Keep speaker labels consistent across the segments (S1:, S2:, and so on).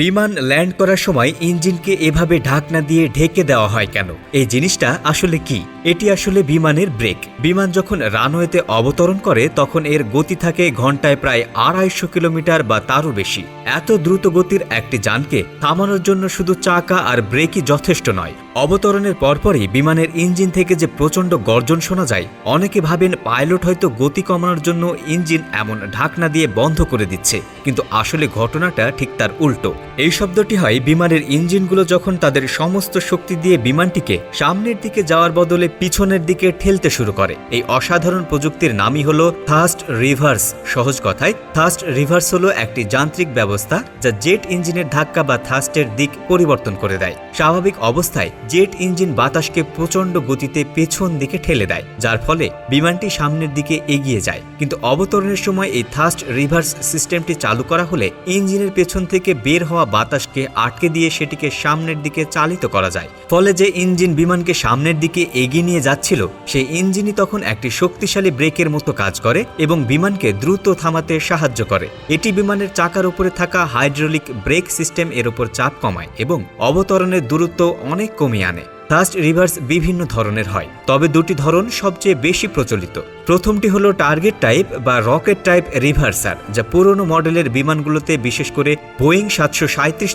S1: বিমান ল্যান্ড করার সময় ইঞ্জিনকে এভাবে ঢাকনা দিয়ে ঢেকে দেওয়া হয় কেন? এই জিনিসটা আসলে কি? এটি আসলে বিমানের ব্রেক। বিমান যখন রানওয়েতে অবতরণ করে, তখন এর গতি থাকে ঘন্টায় প্রায় আড়াইশো কিলোমিটার বা তারও বেশি। এত দ্রুত গতির একটি যানকে থামানোর জন্য শুধু চাকা আর ব্রেকই যথেষ্ট নয়। অবতরণের পরপরই বিমানের ইঞ্জিন থেকে যে প্রচণ্ড গর্জন শোনা যায়, অনেকে ভাবেন পাইলট হয়তো গতি কমানোর জন্য ইঞ্জিন এমন ঢাকনা দিয়ে বন্ধ করে দিচ্ছে, কিন্তু আসলে ঘটনাটা ঠিক তার উল্টো। এই শব্দটি হয় বিমানের ইঞ্জিনগুলো যখন তাদের সমস্ত শক্তি দিয়ে বিমানটিকে সামনের দিকে যাওয়ার বদলে পিছনের দিকে ঠেলতে শুরু করে। এই অসাধারণ প্রযুক্তির নামই হল থাস্ট রিভার্স সহজ কথায় থাস্ট রিভার্স হলো একটি যান্ত্রিক ব্যবস্থা যা জেট ইঞ্জিনের ধাক্কা বা থাস্টের দিক পরিবর্তন করে দেয়। স্বাভাবিক অবস্থায় জেট ইঞ্জিন বাতাসকে প্রচণ্ড গতিতে পেছন দিকে ঠেলে দেয়, যার ফলে বিমানটি সামনের দিকে এগিয়ে যায়। কিন্তু অবতরণের সময় এই থাস্ট রিভার্স সিস্টেমটি চালু করা হলে ইঞ্জিনের পেছন থেকে বের হওয়া বাতাসকে আটকে দিয়ে সেটিকে সামনের দিকে চালিত করা যায়। ফলে যে ইঞ্জিন বিমানকে সামনের দিকে এগিয়ে নিয়ে যাচ্ছিল, সেই ইঞ্জিনই তখন একটি শক্তিশালী ব্রেকের মতো কাজ করে এবং বিমানকে দ্রুত থামাতে সাহায্য করে। এটি বিমানের চাকার উপরে থাকা হাইড্রোলিক ব্রেক সিস্টেম এর উপর চাপ কমায় এবং অবতরণের দূরত্ব অনেক কমিয়ে আনে থাস্ট রিভার্স বিভিন্ন ধরনের হয়, তবে দুটি ধরন সবচেয়ে বেশি প্রচলিত। প্রথমটি হলো টার্গেট টাইপ বা রকেট টাইপ রিভার্সার যা পুরনো মডেলের বিমানগুলোতে বিশেষ করে বোয়িং সাতশো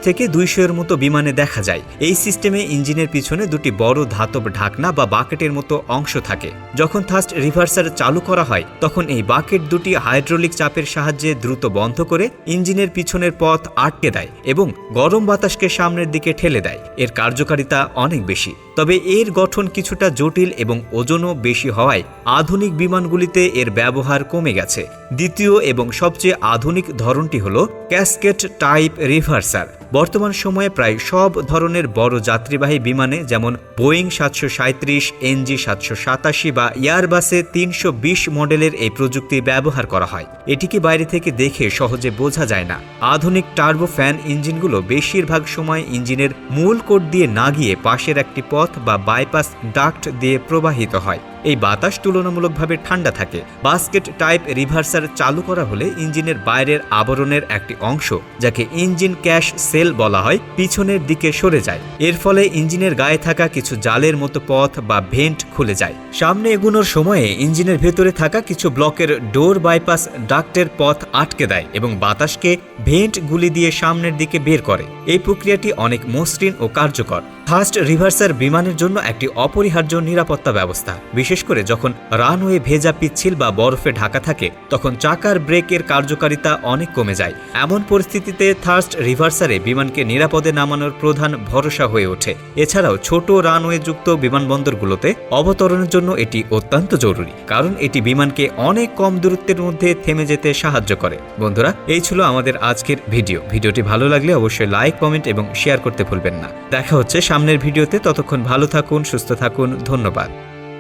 S1: থেকে দুইশো এর মতো বিমানে দেখা যায়। এই সিস্টেমে ইঞ্জিনের পিছনে দুটি বড় ধাতব ঢাকনা বা বাকেটের মতো অংশ থাকে। যখন থাস্ট রিভার্সার চালু করা হয়, তখন এই বাকেট দুটি হাইড্রোলিক চাপের সাহায্যে দ্রুত বন্ধ করে ইঞ্জিনের পিছনের পথ আটকে দেয় এবং গরম বাতাসকে সামনের দিকে ঠেলে দেয়। এর কার্যকারিতা অনেক বেশি। তবে এর গঠন কিছুটা জটিল এবং ওজনও বেশি হওয়ায় আধুনিক বিমানগুলিতে এর ব্যবহার কমে গেছে। দ্বিতীয় এবং সবচেয়ে আধুনিক ধরনটি হল ক্যাসকেট টাইপ রিভার্সার। বর্তমান সময়ে প্রায় সব ধরনের বড় যাত্রীবাহী বিমানে, যেমন বোয়িং সাতশো সাঁত্রিশ এনজি সাতশো সাতাশি বা এয়ারবাসে তিনশো বিশ মডেলের এই প্রযুক্তি ব্যবহার করা হয়। এটিকে বাইরে থেকে দেখে সহজে বোঝা যায় না। আধুনিক টার্বো ফ্যান ইঞ্জিনগুলো বেশিরভাগ সময় ইঞ্জিনের মূল কোড দিয়ে না গিয়ে পাশের একটি পথ বা বাইপাস ডাক্ট দিয়ে প্রবাহিত হয়। এই বাতাস তুলনামূলকভাবে ঠান্ডা থাকে। বাস্কেট টাইপ রিভার্সার চালু করা হলে ইঞ্জিনের বাইরের আবরণের একটি অংশ, যাকে ইঞ্জিন ক্যাশ সেল বলা হয়, পিছনের দিকে সরে যায়। এর ফলে ইঞ্জিনের গায়ে থাকা কিছু জালের মতো পথ বা ভেন্ট খুলে যায়। সামনে এগুনোর সময়ে ইঞ্জিনের ভেতরে থাকা কিছু ব্লকের ডোর বাইপাস ডাক্টের পথ আটকে দেয় এবং বাতাসকে ভেন্ট গুলি দিয়ে সামনের দিকে বের করে। এই প্রক্রিয়াটি অনেক মসৃণ ও কার্যকর। ফার্স্ট রিভার্সার বিমানের জন্য একটি অপরিহার্য নিরাপত্তা ব্যবস্থা। বিশেষ করে যখন রানওয়ে ভেজা পিচ্ছিল বা বরফে ঢাকা থাকে, তখন চাকার ব্রেকের কার্যকারিতা অনেক কমে যায়। এমন পরিস্থিতিতে থার্স্ট রিভার্সারে বিমানকে নিরাপদে নামানোর প্রধান ভরসা হয়ে ওঠে। এছাড়াও ছোট রানওয়ে যুক্ত বিমানবন্দরগুলোতে অবতরণের জন্য এটি অত্যন্ত জরুরি, কারণ এটি বিমানকে অনেক কম দূরত্বের মধ্যে থেমে যেতে সাহায্য করে। বন্ধুরা, এই ছিল আমাদের আজকের ভিডিও। ভিডিওটি ভালো লাগলে অবশ্যই লাইক, কমেন্ট এবং শেয়ার করতে ভুলবেন না। দেখা হচ্ছে সামনের ভিডিওতে ততক্ষণ ভালো থাকুন সুস্থ থাকুন ধন্যবাদ।